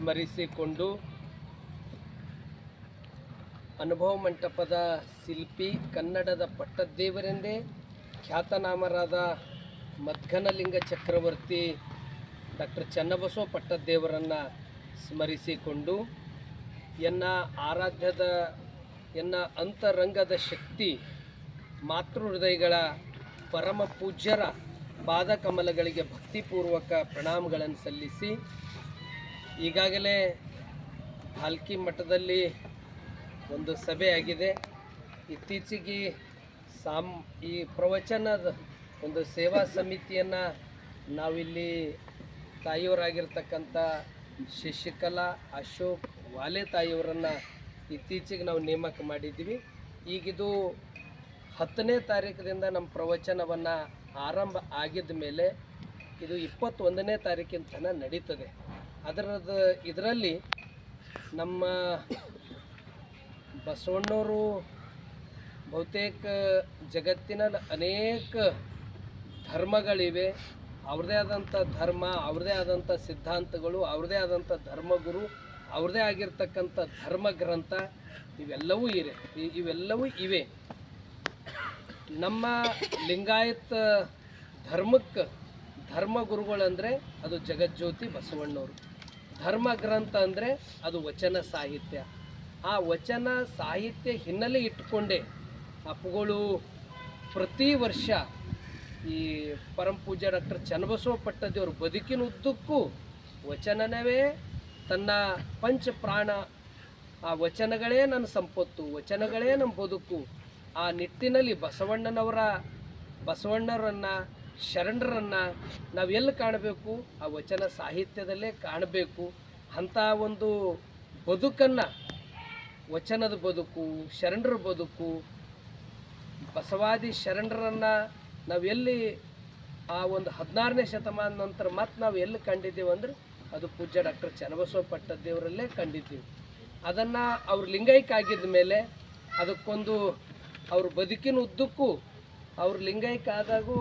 ಸ್ಮರಿಸಿಕೊಂಡು ಅನುಭವ ಮಂಟಪದ ಶಿಲ್ಪಿ, ಕನ್ನಡದ ಪಟ್ಟದ್ದೇವರೆಂದೇ ಖ್ಯಾತನಾಮರಾದ ಮದ್ಗನಲಿಂಗ ಚಕ್ರವರ್ತಿ ಡಾಕ್ಟರ್ ಚನ್ನಬಸವ ಪಟ್ಟದ್ದೇವರನ್ನು ಸ್ಮರಿಸಿಕೊಂಡು ಎನ್ನ ಆರಾಧ್ಯದ, ಎನ್ನ ಅಂತರಂಗದ ಶಕ್ತಿ ಮಾತೃ ಹೃದಯಗಳ ಪರಮ ಪೂಜ್ಯರ ಪಾದಕಮಲಗಳಿಗೆ ಭಕ್ತಿಪೂರ್ವಕ ಪ್ರಣಾಮಗಳನ್ನು ಸಲ್ಲಿಸಿ ಈಗಾಗಲೇ ಹಲ್ಕಿ ಮಠದಲ್ಲಿ ಒಂದು ಸಭೆ ಆಗಿದೆ. ಇತ್ತೀಚೆಗೆ ಸಾಮ್ ಈ ಪ್ರವಚನದ ಒಂದು ಸೇವಾ ಸಮಿತಿಯನ್ನು ನಾವಿಲ್ಲಿ ತಾಯಿಯವರಾಗಿರ್ತಕ್ಕಂಥ ಶಶಿಕಲಾ, ಅಶೋಕ್, ವಾಲೆ ತಾಯಿಯವರನ್ನು ಇತ್ತೀಚೆಗೆ ನಾವು ನೇಮಕ ಮಾಡಿದ್ದೀವಿ. ಈಗಿದು ಹತ್ತನೇ ತಾರೀಕಿನಿಂದ ನಮ್ಮ ಪ್ರವಚನವನ್ನು ಆರಂಭ ಆಗಿದ ಮೇಲೆ ಇದು ಇಪ್ಪತ್ತೊಂದನೇ ತಾರೀಕಿನ ತನಕ ನಡೀತದೆ. ಅದರದ್ದು ಇದರಲ್ಲಿ ನಮ್ಮ ಬಸವಣ್ಣವರು ಬಹುತೇಕ ಜಗತ್ತಿನ ಅನೇಕ ಧರ್ಮಗಳಿವೆ. ಅವ್ರದ್ದೇ ಆದಂಥ ಧರ್ಮ, ಅವ್ರದೇ ಆದಂಥ ಸಿದ್ಧಾಂತಗಳು ಅವ್ರದ್ದೇ ಆದಂಥ ಧರ್ಮಗುರು, ಅವ್ರದೇ ಆಗಿರ್ತಕ್ಕಂಥ ಧರ್ಮ ಗ್ರಂಥ ಇವೆಲ್ಲವೂ ಇವೆ ಇವೆಲ್ಲವೂ ಇವೆ. ನಮ್ಮ ಲಿಂಗಾಯತ ಧರ್ಮಕ್ಕೆ ಧರ್ಮಗುರುಗಳಂದರೆ ಅದು ಜಗಜ್ಯೋತಿ ಬಸವಣ್ಣವರು. ಧರ್ಮ ಗ್ರಂಥ ಅಂದರೆ ಅದು ವಚನ ಸಾಹಿತ್ಯ. ಆ ವಚನ ಸಾಹಿತ್ಯ ಹಿನ್ನೆಲೆ ಇಟ್ಟುಕೊಂಡೇ ಅಪ್ಪುಗಳು ಪ್ರತಿ ವರ್ಷ ಈ ಪರಮ ಪೂಜ್ಯ ಡಾಕ್ಟರ್ ಚನ್ನಬಸವ ಪಟ್ಟದೇವ್ರ ಬದುಕಿನ ಉದ್ದಕ್ಕೂ ವಚನವೇ ತನ್ನ ಪಂಚ ಪ್ರಾಣ. ಆ ವಚನಗಳೇ ನನ್ನ ಸಂಪತ್ತು, ವಚನಗಳೇ ನಮ್ಮ ಬದುಕು ಆ ನಿಟ್ಟಿನಲ್ಲಿ ಬಸವಣ್ಣನವರ, ಬಸವಣ್ಣರನ್ನು ಶರಣರನ್ನು ನಾವು ಎಲ್ಲಿ ಕಾಣಬೇಕು? ಆ ವಚನ ಸಾಹಿತ್ಯದಲ್ಲೇ ಕಾಣಬೇಕು. ಅಂಥ ಒಂದು ಬದುಕನ್ನು, ವಚನದ ಬದುಕು, ಶರಣರ ಬದುಕು, ಬಸವಾದಿ ಶರಣರನ್ನು ನಾವು ಎಲ್ಲಿ ಆ ಒಂದು ಹದಿನಾರನೇ ಶತಮಾನ ನಂತರ ಮತ್ತೆ ನಾವು ಎಲ್ಲಿ ಕಂಡಿದ್ದೀವಿ ಅಂದ್ರೆ ಅದು ಪೂಜ್ಯ ಡಾಕ್ಟರ್ ಚನ್ನಬಸವ ಪಟ್ಟದೇವರಲ್ಲೇ ಕಂಡಿದ್ದೀವಿ. ಅದನ್ನು ಅವ್ರ ಲಿಂಗೈಕ್ಯ ಆಗಿದ್ದ ಮೇಲೆ ಅದಕ್ಕೊಂದು ಅವ್ರ ಬದುಕಿನ ಉದ್ದಕ್ಕೂ ಅವ್ರ ಲಿಂಗೈಕ್ಯ ಆದಾಗೂ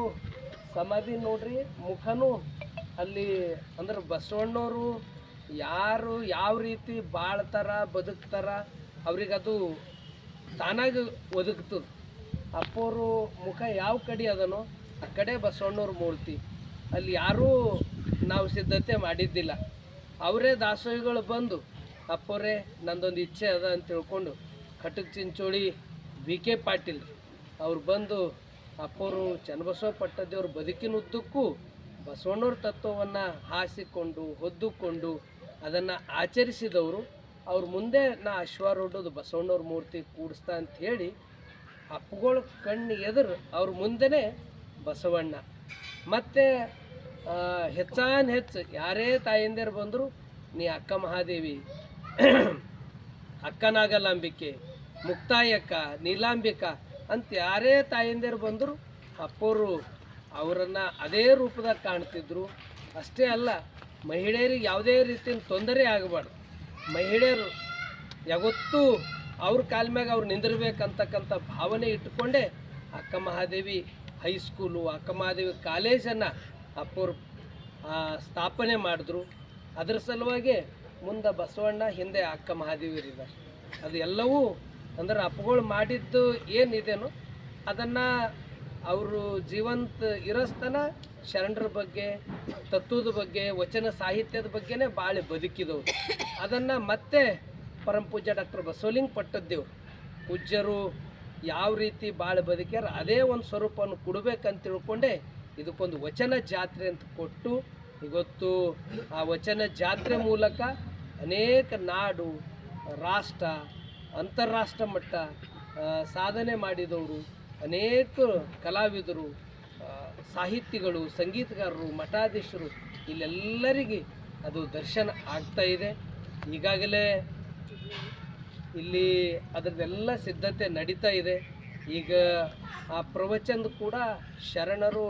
ಸಮಾಧಿ ನೋಡ್ರಿ, ಮುಖನೂ ಅಲ್ಲಿ ಅಂದ್ರೆ ಬಸವಣ್ಣವರು ಯಾರು ಯಾವ ರೀತಿ ಬಾಳ್ತಾರ, ಬದುಕ್ತಾರ ಅವ್ರಿಗದು ತಾನಾಗ ಒದಗ್ತದೆ. ಅಪ್ಪೋರು ಮುಖ ಯಾವ ಕಡೆ ಅದನೋ ಆ ಕಡೆ ಬಸವಣ್ಣವ್ರ ಮೂರ್ತಿ. ಅಲ್ಲಿ ಯಾರೂ ನಾವು ಸಿದ್ಧತೆ ಮಾಡಿದ್ದಿಲ್ಲ. ಅವರೇ ದಾಸೋಹಿಗಳು ಬಂದು, ಅಪ್ಪೋರೇ, ನಂದೊಂದು ಇಚ್ಛೆ ಅದ ಅಂತ ತಿಳ್ಕೊಂಡು, ಕಟಕ್ ಚಿಂಚೋಳಿ ವಿ ಕೆ ಪಾಟೀಲ್ ಅವ್ರು ಬಂದು ಅಪ್ಪೋರು ಚನ್ನಬಸವ ಪಟ್ಟದೇವ್ರ ಬದುಕಿನ ಉದ್ದಕ್ಕೂ ಬಸವಣ್ಣವ್ರ ತತ್ವವನ್ನು ಹಾಸಿಕೊಂಡು, ಹೊದ್ದುಕೊಂಡು ಅದನ್ನು ಆಚರಿಸಿದವರು. ಅವ್ರ ಮುಂದೆ ನಾ ಅಶ್ವಾರೂಢದು ಬಸವಣ್ಣವ್ರ ಮೂರ್ತಿ ಕೂಡಿಸ್ತಾ ಅಂತ ಹೇಳಿ ಅಪ್ಪುಗಳ ಕಣ್ಣು ಎದುರು ಅವ್ರ ಮುಂದೆನೇ ಬಸವಣ್ಣ. ಮತ್ತು ಹೆಚ್ಚಾನ್ ಹೆಚ್ಚು ಯಾರೇ ತಾಯಂದಿರು ಬಂದರು ನೀ ಅಕ್ಕ ಮಹಾದೇವಿ, ಅಕ್ಕನಾಗಲಾಂಬಿಕೆ, ಮುಕ್ತಾಯಕ್ಕ, ನೀಲಾಂಬಿಕ ಅಂತ ಯಾರೇ ತಾಯಂದಿರು ಬಂದರು ಅಪ್ಪವರು ಅವರನ್ನು ಅದೇ ರೂಪದಾಗ ಕಾಣ್ತಿದ್ರು. ಅಷ್ಟೇ ಅಲ್ಲ, ಮಹಿಳೆಯರಿಗೆ ಯಾವುದೇ ರೀತಿಯ ತೊಂದರೆ ಆಗಬಾರ್ದು. ಮಹಿಳೆಯರು ಯಾವತ್ತೂ ಅವ್ರ ಕಾಲ ಮ್ಯಾಗ ಅವ್ರು ನಿಂದಿರ್ಬೇಕಂತಕ್ಕಂಥ ಭಾವನೆ ಇಟ್ಟುಕೊಂಡೇ ಅಕ್ಕ ಮಹಾದೇವಿ ಹೈಸ್ಕೂಲು ಅಕ್ಕ ಮಹಾದೇವಿ ಕಾಲೇಜನ್ನು ಅಪ್ಪರು ಸ್ಥಾಪನೆ ಮಾಡಿದ್ರು. ಅದರ ಸಲುವಾಗಿ ಮುಂದೆ ಬಸವಣ್ಣ, ಹಿಂದೆ ಅಕ್ಕ ಮಹಾದೇವಿಯರಿದ್ದಾರೆ. ಅದು ಎಲ್ಲವೂ ಅಂದ್ರೆ ಅಪ್ಪಗಳು ಮಾಡಿದ್ದು ಏನಿದೆನೋ ಅದನ್ನು ಅವರು ಜೀವಂತ ಇರೋಸ್ತನ ಶರಣರ ಬಗ್ಗೆ, ತತ್ವದ ಬಗ್ಗೆ, ವಚನ ಸಾಹಿತ್ಯದ ಬಗ್ಗೆನೇ ಭಾಳ ಬದುಕಿದವರು ಅದನ್ನು ಮತ್ತೆ ಪರಮ ಪೂಜ್ಯ ಡಾಕ್ಟರ್ ಬಸವಲಿಂಗ ಪಟ್ಟದ್ದೇವ್ರು. ಪೂಜ್ಯರು ಯಾವ ರೀತಿ ಭಾಳ ಬದುಕ್ಯಾರ ಅದೇ ಒಂದು ಸ್ವರೂಪವನ್ನು ಕೊಡಬೇಕಂತ ತಿಳ್ಕೊಂಡೆ ಇದಕ್ಕೊಂದು ವಚನ ಜಾತ್ರೆ ಅಂತ ಕೊಟ್ಟು ಇವತ್ತು ಆ ವಚನ ಜಾತ್ರೆ ಮೂಲಕ ಅನೇಕ ನಾಡು, ರಾಷ್ಟ್ರ ಅಂತಾರಾಷ್ಟ್ರ ಮಟ್ಟ ಸಾಧನೆ ಮಾಡಿದವರು ಅನೇಕ ಕಲಾವಿದರು ಸಾಹಿತಿಗಳು, ಸಂಗೀತಗಾರರು, ಮಠಾಧೀಶರು, ಇಲ್ಲೆಲ್ಲರಿಗೆ ಅದು ದರ್ಶನ ಆಗ್ತಾ ಇದೆ. ಈಗಾಗಲೇ ಇಲ್ಲಿ ಅದರದೆಲ್ಲ ಸಿದ್ಧತೆ ನಡೀತಾ ಇದೆ. ಈಗ ಆ ಪ್ರವಚನದ ಕೂಡ ಶರಣರು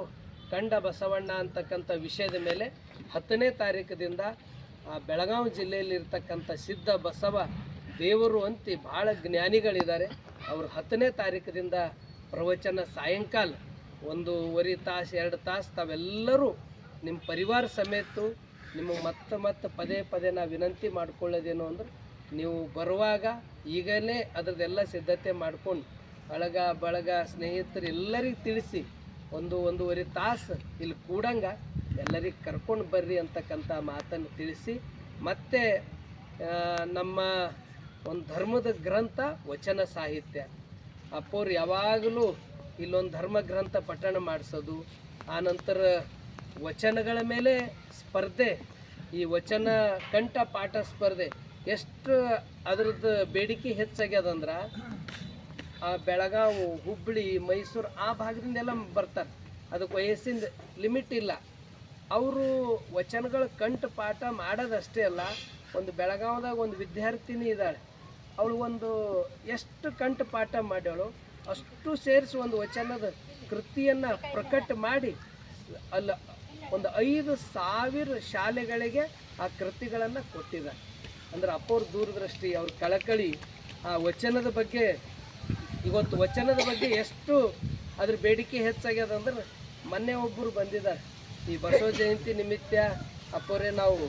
ಕಂಡ ಬಸವಣ್ಣ ಅಂತಕ್ಕಂಥ ವಿಷಯದ ಮೇಲೆ ಹತ್ತನೇ ತಾರೀಕದಿಂದ ಆ ಬೆಳಗಾವಿ ಜಿಲ್ಲೆಯಲ್ಲಿರ್ತಕ್ಕಂಥ ಸಿದ್ಧ ಬಸವ ದೇವರು ಅಂತಿ ಭಾಳ ಜ್ಞಾನಿಗಳಿದ್ದಾರೆ. ಅವರು ಹತ್ತನೇ ತಾರೀಕದಿಂದ ಪ್ರವಚನ ಸಾಯಂಕಾಲ ಒಂದೂವರೆ ತಾಸು, ಎರಡು ತಾಸು ತಾವೆಲ್ಲರೂ ನಿಮ್ಮ ಪರಿವಾರ ಸಮೇತ ನಿಮಗೆ ಮತ್ತೆ ಮತ್ತೆ ಪದೇ ಪದೇ ನಾವು ವಿನಂತಿ ಮಾಡ್ಕೊಳ್ಳೋದೇನು ಅಂದ್ರೆ ನೀವು ಬರುವಾಗ ಈಗಲೇ ಅದ್ರದ್ದೆಲ್ಲ ಸಿದ್ಧತೆ ಮಾಡ್ಕೊಂಡು ಅಳಗ ಬಳಗ ಸ್ನೇಹಿತರೆಲ್ಲರಿಗೆ ತಿಳಿಸಿ ಒಂದು ಒಂದೂವರೆ ತಾಸು ಇಲ್ಲಿ ಕೂಡಂಗ ಎಲ್ಲರಿಗೆ ಕರ್ಕೊಂಡು ಬರ್ರಿ ಅಂತಕ್ಕಂಥ ಮಾತನ್ನು ತಿಳಿಸಿ ಮತ್ತೆ ನಮ್ಮ ಒಂದು ಧರ್ಮದ ಗ್ರಂಥ ವಚನ ಸಾಹಿತ್ಯ. ಅಪ್ಪವ್ರು ಯಾವಾಗಲೂ ಇಲ್ಲೊಂದು ಧರ್ಮ ಗ್ರಂಥ ಪಠಣ ಮಾಡಿಸೋದು ಆನಂತರ ವಚನಗಳ ಮೇಲೆ ಸ್ಪರ್ಧೆ, ಈ ವಚನ ಕಂಠ ಪಾಠ ಸ್ಪರ್ಧೆ ಎಷ್ಟು ಅದ್ರದ್ದು ಬೇಡಿಕೆ ಹೆಚ್ಚಾಗ್ಯದಂದ್ರೆ ಆ ಬೆಳಗಾವು ಹುಬ್ಬಳ್ಳಿ ಮೈಸೂರು ಆ ಭಾಗದಿಂದೆಲ್ಲ ಬರ್ತಾರೆ. ಅದಕ್ಕೆ ವಯಸ್ಸಿಂದ ಲಿಮಿಟ್ ಇಲ್ಲ. ಅವರು ವಚನಗಳ ಕಂಠ ಪಾಠ ಮಾಡೋದಷ್ಟೇ ಅಲ್ಲ ಒಂದು ಬೆಳಗಾವದಾಗ ಒಂದು ವಿದ್ಯಾರ್ಥಿನಿ ಇದ್ದಾಳೆ. ಅವಳು ಒಂದು ಎಷ್ಟು ಕಂಠ ಪಾಠ ಮಾಡ್ಯಾಳು ಅಷ್ಟು ಸೇರಿಸಿ ಒಂದು ವಚನದ ಕೃತಿಯನ್ನು ಪ್ರಕಟ ಮಾಡಿ ಅಲ್ಲ ಒಂದು ಐದು ಸಾವಿರ ಶಾಲೆಗಳಿಗೆ ಆ ಕೃತಿಗಳನ್ನು ಕೊಟ್ಟಿದ್ದಾರೆ. ಅಂದ್ರೆ ಅಪ್ಪವ್ರ ದೂರದೃಷ್ಟಿ ಅವ್ರ ಕಳಕಳಿ ಆ ವಚನದ ಬಗ್ಗೆ, ಇವತ್ತು ವಚನದ ಬಗ್ಗೆ ಎಷ್ಟು ಅದ್ರ ಬೇಡಿಕೆ ಹೆಚ್ಚಾಗ್ಯದ ಅಂದ್ರೆ ಮೊನ್ನೆ ಒಬ್ಬರು ಬಂದಿದ್ದಾರೆ. ಈ ಬಸವ ಜಯಂತಿ ನಿಮಿತ್ತ ಅಪ್ಪರೇ ನಾವು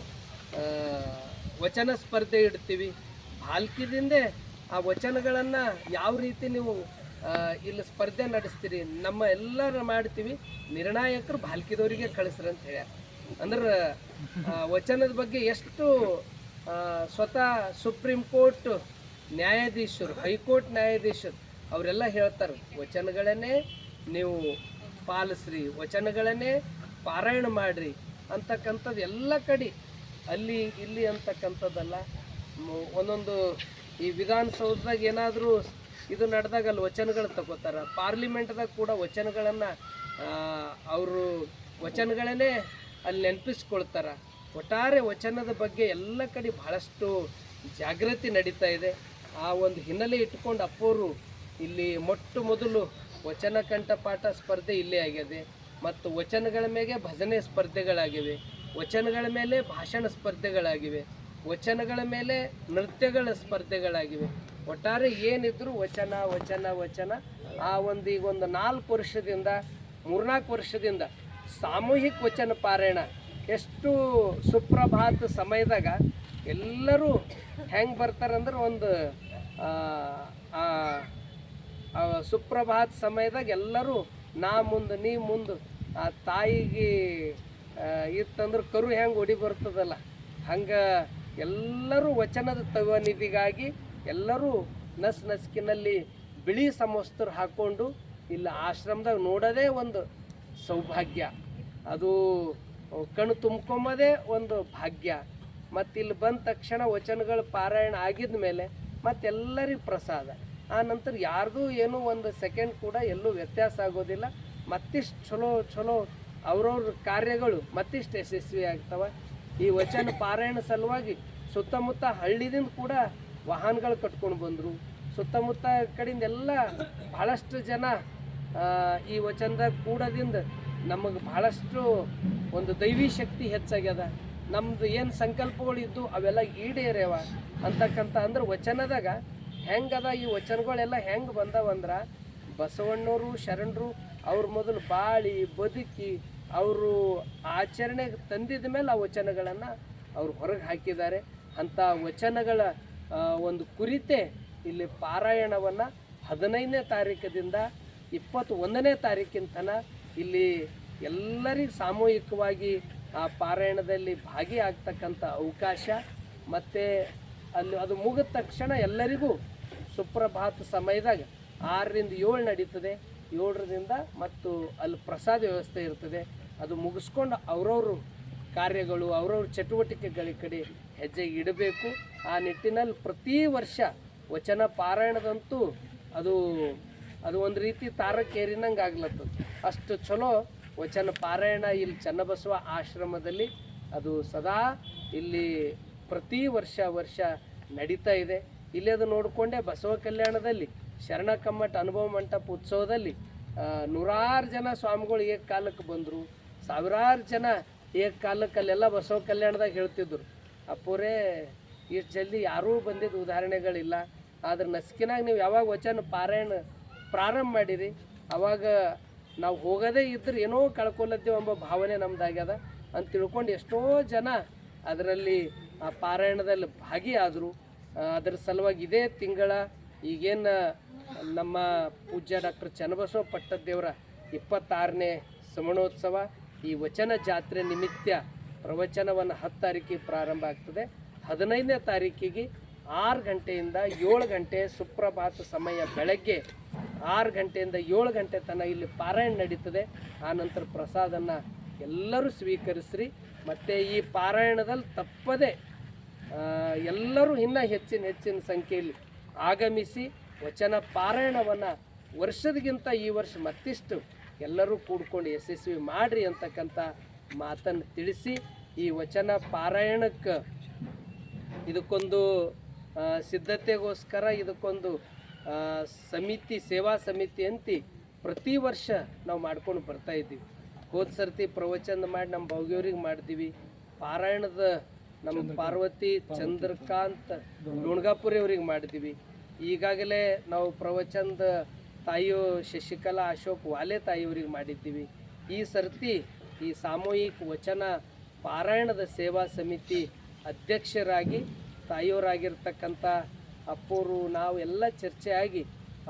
ವಚನ ಸ್ಪರ್ಧೆ ಇಡ್ತೀವಿ. ಭಾಲ್ಕಿದಿಂದೆ ಆ ವಚನಗಳನ್ನು ಯಾವ ರೀತಿ ನೀವು ಇಲ್ಲಿ ಸ್ಪರ್ಧೆ ನಡೆಸ್ತೀರಿ, ನಮ್ಮ ಎಲ್ಲರೂ ಮಾಡ್ತೀವಿ. ನಿರ್ಣಾಯಕರು ಬಾಲ್ಕಿದವರಿಗೆ ಕಳಿಸ್ರಿ ಅಂತ ಹೇಳ್ಯಾರ. ಅಂದ್ರೆ ವಚನದ ಬಗ್ಗೆ ಎಷ್ಟು ಸ್ವತಃ ಸುಪ್ರೀಂ ಕೋರ್ಟ್ ನ್ಯಾಯಾಧೀಶರು, ಹೈಕೋರ್ಟ್ ನ್ಯಾಯಾಧೀಶರು, ಅವರೆಲ್ಲ ಹೇಳ್ತಾರೆ, ವಚನಗಳನ್ನೇ ನೀವು ಪಾಲಿಸ್ರಿ, ವಚನಗಳನ್ನೇ ಪಾರಾಯಣ ಮಾಡಿರಿ ಅಂತಕ್ಕಂಥದ್ದು ಎಲ್ಲ ಕಡೆ ಅಲ್ಲಿ ಇಲ್ಲಿ ಅಂತಕ್ಕಂಥದ್ದಲ್ಲ. ಒಂದೊಂದು ಈ ವಿಧಾನಸೌಧದಾಗ ಏನಾದರೂ ಇದು ನಡೆದಾಗ ಅಲ್ಲಿ ವಚನಗಳು ತಗೋತಾರೆ? ಪಾರ್ಲಿಮೆಂಟ್ದಾಗ ಕೂಡ ವಚನಗಳನ್ನು ಅವರು ವಚನಗಳನ್ನೇ ಅಲ್ಲಿ ನೆನಪಿಸ್ಕೊಳ್ತಾರೆ. ಒಟ್ಟಾರೆ ವಚನದ ಬಗ್ಗೆ ಎಲ್ಲ ಕಡೆ ಬಹಳಷ್ಟು ಜಾಗೃತಿ ನಡೀತಾ ಇದೆ. ಆ ಒಂದು ಹಿನ್ನೆಲೆ ಇಟ್ಕೊಂಡು ಅಪ್ಪೋರು ಇಲ್ಲಿ ಮೊಟ್ಟ ಮೊದಲು ವಚನ ಕಂಠಪಾಠ ಸ್ಪರ್ಧೆ ಇಲ್ಲೇ ಆಗಿದೆ ಮತ್ತು ವಚನಗಳ ಮೇಲೆ ಭಜನೆ ಸ್ಪರ್ಧೆಗಳಾಗಿವೆ. ವಚನಗಳ ಮೇಲೆ ಭಾಷಣ ಸ್ಪರ್ಧೆಗಳಾಗಿವೆ. ವಚನಗಳ ಮೇಲೆ ನೃತ್ಯಗಳ ಸ್ಪರ್ಧೆಗಳಾಗಿವೆ. ಒಟ್ಟಾರೆ ಏನಿದ್ರು ವಚನ ವಚನ ವಚನ. ಆ ಒಂದು ಈಗ ಒಂದು ನಾಲ್ಕು ವರ್ಷದಿಂದ, ಮೂರ್ನಾಲ್ಕು ವರ್ಷದಿಂದ ಸಾಮೂಹಿಕ ವಚನ ಪಾರಾಯಣ ಎಷ್ಟು ಸುಪ್ರಭಾತ ಸಮಯದಾಗ ಎಲ್ಲರೂ ಹೆಂಗೆ ಬರ್ತಾರಂದ್ರೆ ಒಂದು ಸುಪ್ರಭಾತ ಸಮಯದಾಗ ಎಲ್ಲರೂ ನಾ ಮುಂದೆ, ನೀ ಮುಂದೆ, ಆ ತಾಯಿಗೆ ಇತ್ತಂದ್ರೆ ಕರು ಹೆಂಗೆ ಒಡಿ ಬರ್ತದಲ್ಲ? ಹಂಗೆ ಎಲ್ಲರೂ ವಚನದ ತವನಿಧಿಗಾಗಿ ಎಲ್ಲರೂ ನಸ್ ನಸ್ಕಿನಲ್ಲಿ ಬಿಳಿ ಸಮವಸ್ತ್ರ ಹಾಕ್ಕೊಂಡು ಇಲ್ಲಿ ಆಶ್ರಮದಾಗ ನೋಡೋದೇ ಒಂದು ಸೌಭಾಗ್ಯ. ಅದು ಕಣ್ಣು ತುಂಬ್ಕೊಂಬೋದೇ ಒಂದು ಭಾಗ್ಯ. ಮತ್ತು ಇಲ್ಲಿ ಬಂದ ತಕ್ಷಣ ವಚನಗಳು ಪಾರಾಯಣ ಆಗಿದ ಮೇಲೆ ಮತ್ತೆಲ್ಲರಿಗೂ ಪ್ರಸಾದ. ಆ ನಂತರ ಯಾರಿಗೂ ಏನೂ ಒಂದು ಸೆಕೆಂಡ್ ಕೂಡ ಎಲ್ಲೂ ವ್ಯತ್ಯಾಸ ಆಗೋದಿಲ್ಲ. ಮತ್ತಿಷ್ಟು ಚಲೋ ಚಲೋ ಅವ್ರವ್ರ ಕಾರ್ಯಗಳು ಮತ್ತಿಷ್ಟು ಯಶಸ್ವಿ ಆಗ್ತವೆ. ಈ ವಚನ ಪಾರಾಯಣ ಸಲುವಾಗಿ ಸುತ್ತಮುತ್ತ ಹಳ್ಳಿದಿಂದ ಕೂಡ ವಾಹನಗಳು ಕಟ್ಕೊಂಡು ಬಂದರು. ಸುತ್ತಮುತ್ತ ಕಡಿಂದ ಎಲ್ಲ ಭಾಳಷ್ಟು ಜನ ಈ ವಚನದಾಗ ಕೂಡದಿಂದ ನಮಗೆ ಭಾಳಷ್ಟು ಒಂದು ದೈವಿ ಶಕ್ತಿ ಹೆಚ್ಚಾಗ್ಯದ. ನಮ್ದು ಏನು ಸಂಕಲ್ಪಗಳು ಇದ್ದು ಅವೆಲ್ಲ ಈಡೇರ್ಯವ ಅಂತಕ್ಕಂಥ ಅಂದ್ರೆ ವಚನದಾಗ ಹೆಂಗದ ಈ ವಚನಗಳೆಲ್ಲ ಹೆಂಗೆ ಬಂದವಂದ್ರೆ ಬಸವಣ್ಣವರು ಶರಣರು ಅವ್ರ ಮೊದಲು ಬಾಳಿ, ಬದುಕಿ, ಅವರು ಆಚರಣೆಗೆ ತಂದಿದ ಮೇಲೆ ಆ ವಚನಗಳನ್ನು ಅವರು ಹೊರಗೆ ಹಾಕಿದ್ದಾರೆ. ಅಂಥ ವಚನಗಳ ಒಂದು ಕುರಿತೆ ಇಲ್ಲಿ ಪಾರಾಯಣವನ್ನು ಹದಿನೈದನೇ ತಾರೀಕದಿಂದ ಇಪ್ಪತ್ತು ಒಂದನೇ ತಾರೀಕಿನ ತನ ಇಲ್ಲಿ ಎಲ್ಲರಿಗೂ ಸಾಮೂಹಿಕವಾಗಿ ಆ ಪಾರಾಯಣದಲ್ಲಿ ಭಾಗಿಯಾಗ್ತಕ್ಕಂಥ ಅವಕಾಶ. ಮತ್ತು ಅಲ್ಲಿ ಅದು ಮುಗಿದ ತಕ್ಷಣ ಎಲ್ಲರಿಗೂ ಸುಪ್ರಭಾತ ಸಮಯದಾಗ ಆರರಿಂದ ಏಳು ನಡೀತದೆ. ಏಳರಿಂದ ಮತ್ತು ಅಲ್ಲಿ ಪ್ರಸಾದ ವ್ಯವಸ್ಥೆ ಇರ್ತದೆ. ಅದು ಮುಗಿಸ್ಕೊಂಡು ಅವ್ರವ್ರ ಕಾರ್ಯಗಳು, ಅವ್ರವ್ರ ಚಟುವಟಿಕೆಗಳ ಕಡೆ ಹೆಜ್ಜೆ ಇಡಬೇಕು. ಆ ನಿಟ್ಟಿನಲ್ಲಿ ಪ್ರತಿ ವರ್ಷ ವಚನ ಪಾರಾಯಣದಂತೂ ಅದು ಅದು ಒಂದು ರೀತಿ ತಾರಕೇರಿನಂಗೆ ಆಗ್ಲತ್ತದ. ಅಷ್ಟು ಚಲೋ ವಚನ ಪಾರಾಯಣ ಇಲ್ಲಿ ಚನ್ನಬಸವ ಆಶ್ರಮದಲ್ಲಿ ಅದು ಸದಾ ಇಲ್ಲಿ ಪ್ರತಿ ವರ್ಷ ವರ್ಷ ನಡೀತಾ ಇದೆ. ಇಲ್ಲಿ ಅದು ನೋಡಿಕೊಂಡೆ ಬಸವ ಕಲ್ಯಾಣದಲ್ಲಿ ಶರಣ ಕಮ್ಮಟ ಅನುಭವ ಮಂಟಪ ಉತ್ಸವದಲ್ಲಿ ನೂರಾರು ಜನ ಸ್ವಾಮಿಗಳು ಏಕ ಕಾಲಕ್ಕೆ ಬಂದರು. ಸಾವಿರಾರು ಜನ ಏಕಕಾಲಕ್ಕೆ ಅಲ್ಲೆಲ್ಲ ಬಸವ ಕಲ್ಯಾಣದಾಗ ಹೇಳ್ತಿದ್ರು. ಅಪ್ಪೋರೇ, ಇಷ್ಟು ಜಲ್ದಿ ಯಾರೂ ಬಂದಿದ್ದು ಉದಾಹರಣೆಗಳಿಲ್ಲ. ಆದ್ರೆ ನಸ್ಕಿನಾಗ ನೀವು ಯಾವಾಗ ವಚನ ಪಾರಾಯಣ ಪ್ರಾರಂಭ ಮಾಡಿರಿ, ಅವಾಗ ನಾವು ಹೋಗೋದೇ ಇದ್ರೆ ಏನೋ ಕಳ್ಕೊಲತ್ತೀವಿ ಎಂಬ ಭಾವನೆ ನಮ್ದಾಗ್ಯದ. ಅಂತ ತಿಳ್ಕೊಂಡು ಎಷ್ಟೋ ಜನ ಅದರಲ್ಲಿ, ಆ ಪಾರಾಯಣದಲ್ಲಿ ಭಾಗಿಯಾದರು. ಅದರ ಸಲುವಾಗಿ ಇದೇ ತಿಂಗಳ ಈಗೇನು ನಮ್ಮ ಪೂಜ್ಯ ಡಾಕ್ಟರ್ ಚನ್ನಬಸವ ಪಟ್ಟದೇವರ ಇಪ್ಪತ್ತಾರನೇ ಸಮಣೋತ್ಸವ ಈ ವಚನ ಜಾತ್ರೆ ನಿಮಿತ್ತ ಪ್ರವಚನವನ್ನು ಹತ್ತು ತಾರೀಕಿಗೆ ಪ್ರಾರಂಭ ಆಗ್ತದೆ. ಹದಿನೈದನೇ ತಾರೀಕಿಗೆ ಆರು ಗಂಟೆಯಿಂದ ಏಳು ಗಂಟೆ ಸುಪ್ರಭಾತ ಸಮಯ ಬೆಳಗ್ಗೆ ಆರು ಗಂಟೆಯಿಂದ ಏಳು ಗಂಟೆ ತನಕ ಇಲ್ಲಿ ಪಾರಾಯಣ ನಡೀತದೆ. ಆ ನಂತರ ಪ್ರಸಾದನ್ನು ಎಲ್ಲರೂ ಸ್ವೀಕರಿಸ್ರಿ. ಮತ್ತು ಈ ಪಾರಾಯಣದಲ್ಲಿ ತಪ್ಪದೆ ಎಲ್ಲರೂ ಇನ್ನೂ ಹೆಚ್ಚಿನ ಹೆಚ್ಚಿನ ಸಂಖ್ಯೆಯಲ್ಲಿ ಆಗಮಿಸಿ ವಚನ ಪಾರಾಯಣವನ್ನು ವರ್ಷದಗಿಂತ ಈ ವರ್ಷ ಮತ್ತಿಷ್ಟು ಎಲ್ಲರೂ ಕೂಡ್ಕೊಂಡು ಯಶಸ್ವಿ ಮಾಡಿರಿ ಅಂತಕ್ಕಂಥ ಮಾತನ್ನು ತಿಳಿಸಿ ಈ ವಚನ ಪಾರಾಯಣಕ್ಕೆ ಇದಕ್ಕೊಂದು ಸಿದ್ಧತೆಗೋಸ್ಕರ ಇದಕ್ಕೊಂದು ಸಮಿತಿ ಸೇವಾ ಸಮಿತಿ ಅಂತ ಪ್ರತಿ ವರ್ಷ ನಾವು ಮಾಡ್ಕೊಂಡು ಬರ್ತಾ ಇದ್ದೀವಿ. ಹೋದ ಸರ್ತಿ ಪ್ರವಚನ ಮಾಡಿ ನಮ್ಮ ಭವ್ಯವ್ರಿಗೆ ಮಾಡ್ತೀವಿ ಪಾರಾಯಣದ ನಮ್ಮ ಪಾರ್ವತಿ ಚಂದ್ರಕಾಂತ್ ಡೋಣ್ಗಾಪುರಿ ಅವ್ರಿಗೆ ಮಾಡಿದ್ದೀವಿ ಈಗಾಗಲೇ ನಾವು ಪ್ರವಚನದ ತಾಯಿಯು ಶಶಿಕಲಾ ಅಶೋಕ್ ವಾಲೆ ತಾಯಿಯವರಿಗೆ ಮಾಡಿದ್ದೀವಿ. ಈ ಸರ್ತಿ ಈ ಸಾಮೂಹಿಕ ವಚನ ಪಾರಾಯಣದ ಸೇವಾ ಸಮಿತಿ ಅಧ್ಯಕ್ಷರಾಗಿ ತಾಯಿಯವರಾಗಿರ್ತಕ್ಕಂಥ ಅಪ್ಪೋರು ನಾವು ಎಲ್ಲ ಚರ್ಚೆ ಆಗಿ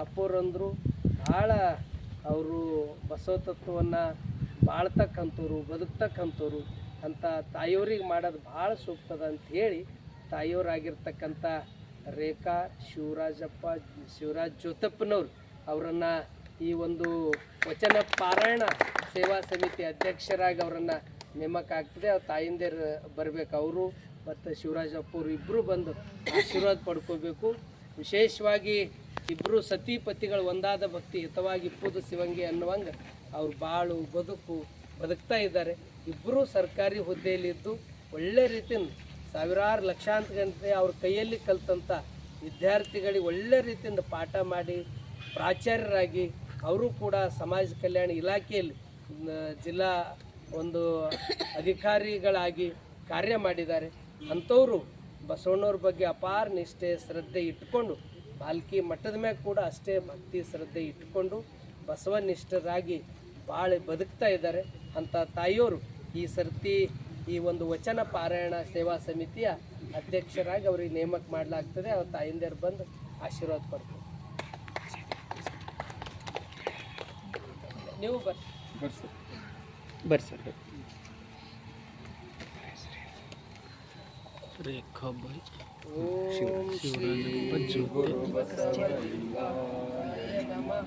ಅಪ್ಪೋರಂದರು ಭಾಳ ಅವರು ಬಸವ ತತ್ವವನ್ನು ಬಾಳ್ತಕ್ಕಂಥವ್ರು, ಬದುಕ್ತಕ್ಕಂಥವ್ರು ಅಂತ ತಾಯಿಯವ್ರಿಗೆ ಮಾಡೋದು ಭಾಳ ಸೂಕ್ತದ ಅಂತ ಹೇಳಿ ತಾಯಿಯವರಾಗಿರ್ತಕ್ಕಂಥ ರೇಖಾ ಶಿವರಾಜಪ್ಪ, ಶಿವರಾಜ್ ಜ್ಯೋತಪ್ಪನವ್ರು ಅವರನ್ನು ಈ ಒಂದು ವಚನ ಪಾರಾಯಣ ಸೇವಾ ಸಮಿತಿ ಅಧ್ಯಕ್ಷರಾಗಿ ಅವರನ್ನು ನೇಮಕ ಆಗ್ತದೆ. ಅವ್ರ ತಾಯಿಂದೇರು ಬರಬೇಕು ಅವರು ಮತ್ತು ಶಿವರಾಜಪ್ಪ ಅವರು ಇಬ್ಬರು ಬಂದು ಆಶೀರ್ವಾದ ಪಡ್ಕೋಬೇಕು. ವಿಶೇಷವಾಗಿ ಇಬ್ಬರು ಸತೀಪತಿಗಳು ಒಂದಾದ ಭಕ್ತಿ ಹಿತವಾಗಿ ಇಪ್ಪುದು ಶಿವಂಗಿ ಅನ್ನುವಂಗೆ ಅವ್ರು ಬಾಳು ಬದುಕು ಬದುಕ್ತಾ ಇದ್ದಾರೆ. ಇಬ್ಬರೂ ಸರ್ಕಾರಿ ಹುದ್ದೆಯಲ್ಲಿದ್ದು ಒಳ್ಳೆ ರೀತಿಯಿಂದ ಸಾವಿರಾರು ಲಕ್ಷಾಂತರ ಗಂಟೆ ಅವ್ರ ಕೈಯಲ್ಲಿ ಕಲ್ತಂಥ ವಿದ್ಯಾರ್ಥಿಗಳಿಗೆ ಒಳ್ಳೆ ರೀತಿಯಿಂದ ಪಾಠ ಮಾಡಿ ಪ್ರಾಚಾರ್ಯರಾಗಿ ಅವರು ಕೂಡ ಸಮಾಜ ಕಲ್ಯಾಣ ಇಲಾಖೆಯಲ್ಲಿ ಜಿಲ್ಲಾ ಒಂದು ಅಧಿಕಾರಿಗಳಾಗಿ ಕಾರ್ಯ ಮಾಡಿದ್ದಾರೆ. ಅಂಥವರು ಬಸವಣ್ಣವ್ರ ಬಗ್ಗೆ ಅಪಾರ ನಿಷ್ಠೆ, ಶ್ರದ್ಧೆ ಇಟ್ಟುಕೊಂಡು ಬಾಲ್ಕಿ ಮಠದ ಮ್ಯಾಗ ಕೂಡ ಅಷ್ಟೇ ಭಕ್ತಿ, ಶ್ರದ್ಧೆ ಇಟ್ಟುಕೊಂಡು ಬಸವನಿಷ್ಠರಾಗಿ ಬಾಳೆ ಬದುಕ್ತಾ ಇದ್ದಾರೆ. ಅಂಥ ತಾಯಿಯವರು ಈ ಸರ್ತಿ ಈ ಒಂದು ವಚನ ಪಾರಾಯಣ ಸೇವಾ ಸಮಿತಿಯ ಅಧ್ಯಕ್ಷರಾಗಿ ಅವ್ರಿಗೆ ನೇಮಕ ಮಾಡಲಾಗ್ತದೆ. ಅವ್ರ ತಾಯಿಂದಿಯರು ಬಂದು ಆಶೀರ್ವಾದ ಪಡ್ತಾರೆ ನೀವು ಬರ್ರಿ ಬರ್ರಿ. ಸರ್ ಓಂ ಶ್ರೀ ಗುರು ಬಸವಲಿಂಗಾಯ ನಮಃ.